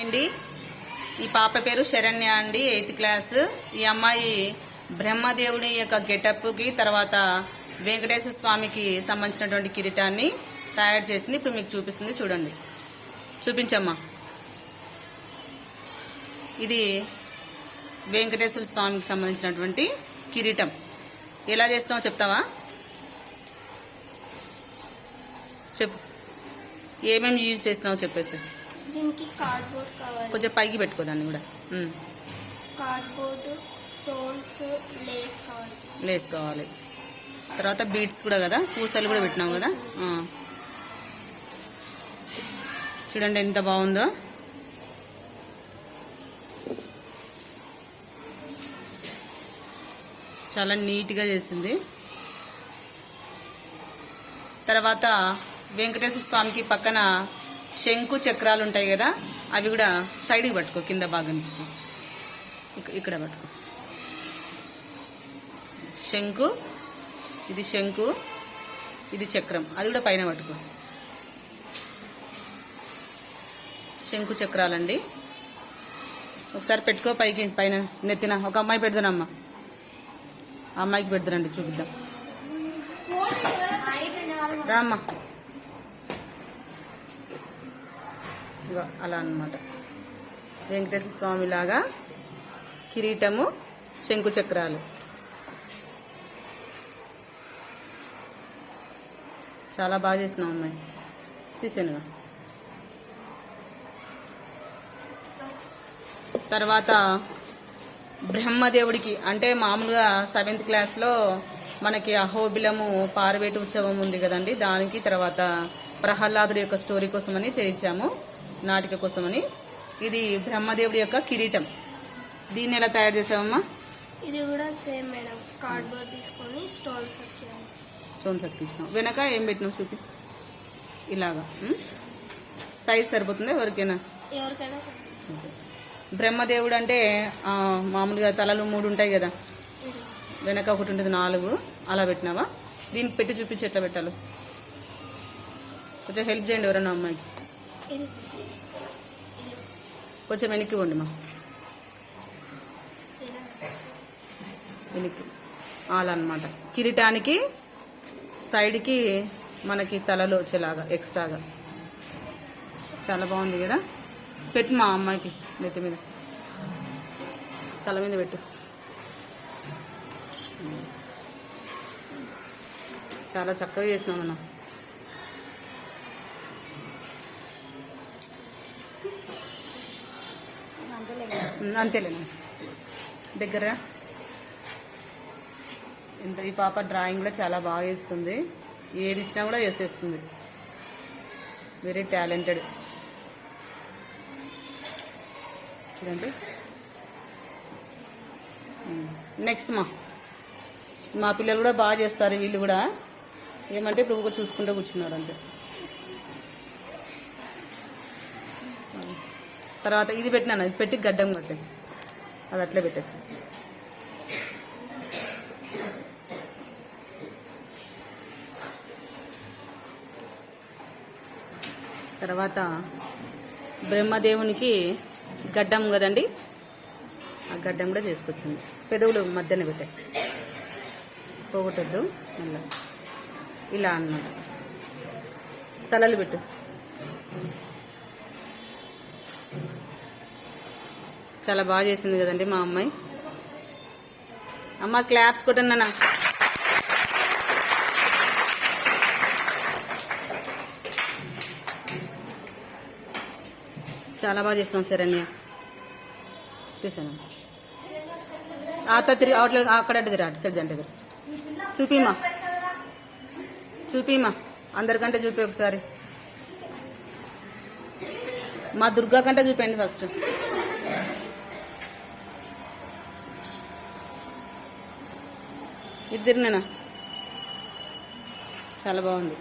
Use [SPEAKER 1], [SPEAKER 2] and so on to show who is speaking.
[SPEAKER 1] అండి. ఈ పాప పేరు శరణ్య అండి ఎయిత్ క్లాస్. ఈ అమ్మాయి బ్రహ్మదేవుని యొక్క గెటప్కి తర్వాత వెంకటేశ్వర స్వామికి సంబంధించినటువంటి కిరీటాన్ని తయారు చేసింది. ఇప్పుడు మీకు చూపిస్తుంది చూడండి. చూపించమ్మా. ఇది వెంకటేశ్వర స్వామికి సంబంధించినటువంటి కిరీటం. ఎలా చేస్తున్నావో చెప్తావా? చెప్పు. ఏమేమి యూజ్ చేసినావో చెప్పేసి
[SPEAKER 2] దీనికి కార్డ్బోర్డ్
[SPEAKER 1] కొంచెం పైకి పెట్టుకో దాన్ని కూడా.
[SPEAKER 2] కార్డ్బోర్డ్ స్టోన్స్ లేస్ కావాలి
[SPEAKER 1] లేస్ కావాలి. తర్వాత బీట్స్ కూడా కదా? పూసలు కూడా పెట్టినావు కదా. చూడండి ఎంత బాగుందో. చాలా నీట్గా చేసింది. తర్వాత వెంకటేశ్వర స్వామికి పక్కన శంకు చక్రాలు ఉంటాయి కదా అవి కూడా సైడ్కి పట్టుకో కింద బాగా ఇక- ఇక్కడ పట్టుకో. శంకు ఇది శంకు ఇది చక్రం అది కూడా పైన పట్టుకో. శంకు చక్రాలండి. ఒకసారి పెట్టుకో పైకి పైన నెత్తిన. ఒక అమ్మాయి పెడతానమ్మా ఆ అమ్మాయికి పెడతానండి చూపిద్దాం. రామ్మా. అలా అన్నమాట. వెంకటేశ్వర స్వామి లాగా కిరీటము శంకు చక్రాలు. చాలా బాగా చేసినాం అమ్మాయి. తీసానుగా తర్వాత బ్రహ్మదేవుడికి అంటే మామూలుగా సెవెంత్ క్లాస్లో మనకి అహోబిలము పార్వేటి ఉత్సవం ఉంది కదండి దానికి తర్వాత ప్రహ్లాదుడి యొక్క స్టోరీ కోసమని చేయించాము. నాటిక కోసమని. ఇది బ్రహ్మదేవుడి యొక్క కిరీటం. దీన్ని ఎలా తయారు చేసావమ్మా?
[SPEAKER 2] ఇది కూడా సేమ్ మేడం. కార్డ్బోర్డ్ తీసుకొని స్టోన్స్
[SPEAKER 1] స్టోన్స్ అతికించినాం వెనక ఏం పెట్టినావు చూపి. ఇలాగా సైజ్ సరిపోతుందా ఎవరికైనా?
[SPEAKER 2] ఎవరికైనా.
[SPEAKER 1] బ్రహ్మదేవుడు అంటే మామూలుగా తలలు మూడు ఉంటాయి కదా. వెనక ఒకటి ఉంటుంది నాలుగు. అలా పెట్టినావా? దీనికి పెట్టి చూపించి ఎట్లా పెట్టాలి? కొంచెం హెల్ప్ చేయండి ఎవరైనా అమ్మాయికి. కొంచెం వెనక్కి ఉండి మా. వెనక్కి. అలా అనమాట కిరీటానికి సైడ్కి మనకి తలలో వచ్చేలాగా ఎక్స్ట్రాగా. చాలా బాగుంది కదా? పెట్టు మా అమ్మాయికి నెత్తి మీద. తల మీద పెట్టు. చాలా చక్కగా చేసినాం అన్న అంతేలేనా దగ్గర. ఇంత ఈ పాప డ్రాయింగ్ కూడా చాలా బాగా వేస్తుంది ఏది ఇచ్చినా కూడా వేసేస్తుంది వెరీ టాలెంటెడ్ చూడండి. Hmm. నెక్స్ట్ మా. మా పిల్లలు కూడా బాగా చేస్తారు వీళ్ళు కూడా. ఏమంటే ఇప్పుడు చూసుకుంటూ కూర్చున్నారు అంతే తర్వాత ఇది పెట్టినాను ఇది పెట్టి గడ్డం కొట్టేసి. అది అట్లే పెట్టేసి. తర్వాత బ్రహ్మదేవునికి గడ్డం కదండి ఆ గడ్డం కూడా చేసుకొచ్చింది. పెదవులు మధ్యన పెట్టేసి. పోగొట్టద్దు మళ్ళా. ఇలా అన్నమాట. తలలు పెట్టు. చాలా బాగా చేసింది కదండి మా అమ్మాయి. అమ్మ క్లాప్స్ కొట్టండి చాలా బాగా చేస్తున్నాం శరణ్య తీసాను అత్త తిరిగి అవుట్లే అక్కడ తిరిగి అటు సైడ్ అంటే చూపిమా చూపిమా అందరికంటే చూపి ఒకసారి. మా దుర్గా కంటే చూపండి ఫస్ట్. ఇద్దరినేనా? చాలా బాగుంది.